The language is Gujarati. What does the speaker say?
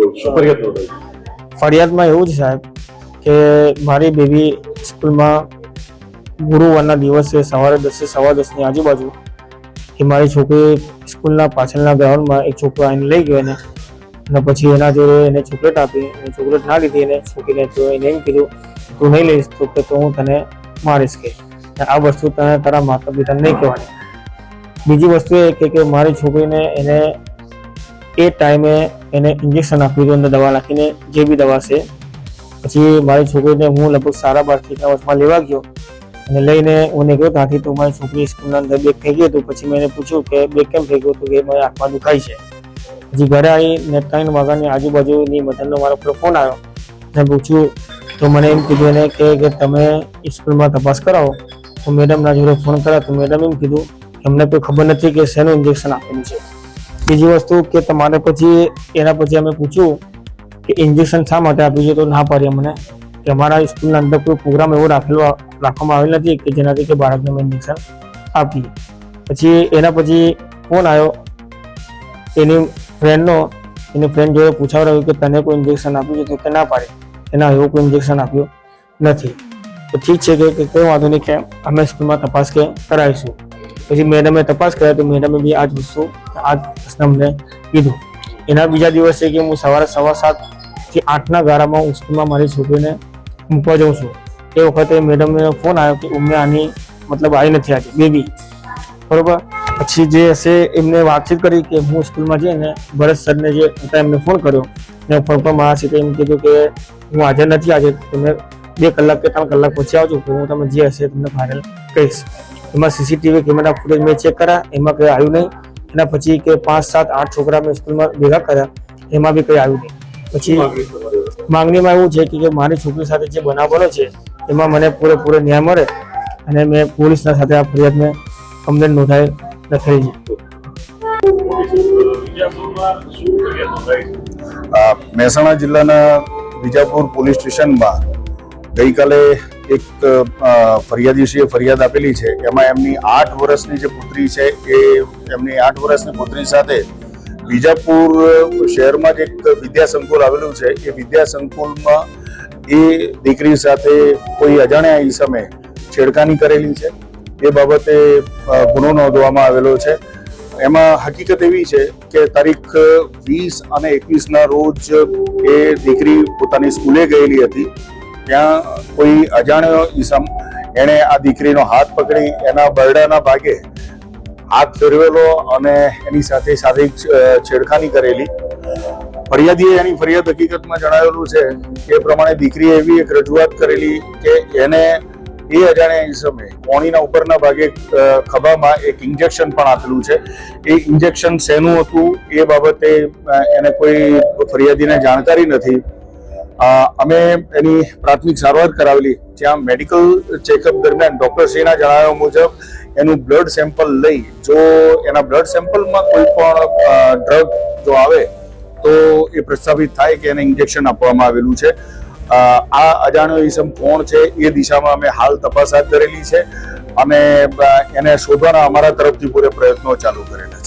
શું ફરિયાદ નોંધાઈ ફરિયાદમાં એવું છે સાહેબ કે મારી બેબી સ્કૂલમાં ગુરુવારના દિવસે સવારે દસે સવા દસની આજુબાજુ કે મારી છોકરી સ્કૂલના પાછળના ગ્રાઉન્ડમાં એક છોકરો આવીને લઈ ગયો એને. અને પછી એના જોડે એને ચોકલેટ આપી અને ચોકલેટ ના લીધી એને છોકરીને તો એને એમ કીધું તું નહીં લઈશ તો કે તો હું તને મારીશ કે. આ વસ્તુ તને તારા માતા પિતાને નહીં કહેવાની. બીજી વસ્તુ એ કે કે મારી છોકરીને એને એ ટાઈમે એને ઇન્જેક્શન આપ્યું હતું અંદર દવા નાખીને જે બી દવા છે, પછી મારી છોકરીને હું લગભગ સારા બારથી ત્યાં વર્ષમાં લેવા ગયો. અને લઈને હું નીકળ્યો ત્યાંથી તો મારી છોકરી સ્કૂલના અંદર બેગ થઈ ગયું હતું. પછી મેં પૂછ્યું કે બેગ કેમ થઈ ગયું હતું કે મારી આંખમાં દુખાય છે. પછી ઘરે આવી ને ત્રણ વાગ્યાની આજુબાજુની મધરનો મારો પેલો ફોન આવ્યો. મેં પૂછ્યું, તો મને એમ કીધું એને કે તમે સ્કૂલમાં તપાસ કરાવો. તો મેડમના જોડે ફોન કર્યા તો મેડમ એમ કીધું, કે અમને કોઈ ખબર નથી કે શેનું ઇન્જેક્શન આપેલું છે. બીજી વસ્તુ કે તમારે પછી એના પછી અમે પૂછ્યું કે ઇન્જેક્શન શા માટે આપ્યું છે તો ના પાડી અમને. કે અમારા સ્કૂલના અંદર કોઈ પ્રોગ્રામ એવો રાખેલો રાખવામાં આવેલ નથી કે જેનાથી કે બાળકને અમે ઇન્જેક્શન આપીએ. પછી એના પછી ફોન આવ્યો. એની ફ્રેન્ડનો એની ફ્રેન્ડ જોડે પૂછાવડાવ્યું કે તને કોઈ ઇન્જેક્શન આપ્યું છે તો કે ના પાડે. એના એવું કોઈ ઇન્જેક્શન આપ્યું નથી. તો ઠીક છે કે કોઈ વાંધો નહીં કે અમે સ્કૂલમાં તપાસ કે, કરાવીશું. પછી મેડમે તપાસ કર્યા તો મેડમે બી આ જ વસ્તુ આ પ્રશ્ન અમને કીધું. એના બીજા દિવસે કે હું સવારે સવા સાતથી આઠના ગાળામાં હું સ્કૂલમાં મારી છોકરીને મૂકવા જાઉં છું. એ વખતે મેડમને ફોન આવ્યો કે ઉમે આની મતલબ આવી નથી આજે, બેબી. બરોબર? પછી જે હશે એમને વાતચીત કરી કે હું સ્કૂલમાં જઈને ભરત સરને જે હતા એમને ફોન કર્યો. ને ફોન પર મારા સીધે એમ કીધું કે હું હાજર નથી આજે, તમે બે કલાક કે ત્રણ કલાક પછી આવજો, તો હું તમે જે હશે તમને ફાઇનલ કહીશ. એમાં સીસીટીવી કેમેરા ફૂટેજ મેં ચેક કર્યા, એમાં કંઈ આવ્યું નહીં. એના પછી કે પાંચ, સાત, આઠ છોકરા મેં સ્કૂલમાં ભેગા કર્યા, એમાં બી કંઈ આવ્યું નહીં પછી? માંગણીમાં એવું છે કે મારી છોકરી સાથે જે બનાવ બનો છે, એમાં મને પૂરેપૂરો ન્યાય મળે અને મેં પોલીસના સાથે આ ફરિયાદ મેં કમ્પ્લેન નોંધાઈ લખેલી છે મહેસાણા જિલ્લાના વિજાપુર પોલીસ સ્ટેશનમાં ગઈકાલે એક અ, ફરિયાદીશ્રીએ ફરિયાદ આપેલી છે. એમાં એમની આઠ વર્ષની જે પુત્રી છે એ એમની આઠ વર્ષની પુત્રી સાથે વિજાપુર શહેરમાં જે એક વિદ્યા સંકુલ આવેલું છે. એ વિદ્યા સંકુલમાં એ દીકરી સાથે કોઈ અજાણ્યા ઈસમે છેડખાની કરેલી છે. એ બાબતે ગુનો નોંધવામાં આવેલો છે. એમાં હકીકત એવી છે કે તારીખ વીસ અને એકવીસના રોજ એ દીકરી પોતાની સ્કૂલે ગયેલી હતી. ત્યાં કોઈ અજાણ્યો ઈસમ, એણે આ દીકરીનો હાથ પકડી, એના બરડાના ભાગે હાથ ફેરવેલો અને એની સાથે શારીરિક છેડખાની કરેલી. ફરિયાદીએ એની ફરિયાદ હકીકતમાં જણાવેલું છે એ પ્રમાણે દીકરીએ એવી એક રજૂઆત કરેલી કે એને એ અજાણ્યા ઈસમે કોણીના ઉપરના ભાગે ખભામાં એક ઇન્જેક્શન પણ આપેલું છે. એ ઇન્જેક્શન શેનું હતું એ બાબતે એને કોઈ ફરિયાદીને જાણકારી નથી. અમે એની પ્રાથમિક સારવાર કરાવેલી. જ્યાં મેડિકલ ચેકઅપ દરમિયાન ડોક્ટરશ્રીના જણાવ્યા મુજબ એનું બ્લડ સેમ્પલ લઈ, જો એના બ્લડ સેમ્પલમાં કોઈ પણ ડ્રગ જો આવે, તો એ પ્રસ્થાપિત થાય કે એને ઇન્જેક્શન આપવામાં આવેલું છે. આ અજાણ્યો ઈસમ કોણ છે એ દિશામાં અમે હાલ તપાસ હાથ ધરેલી છે. અને એને શોધવાના અમારા તરફથી પૂરે પ્રયત્નો ચાલુ કરેલા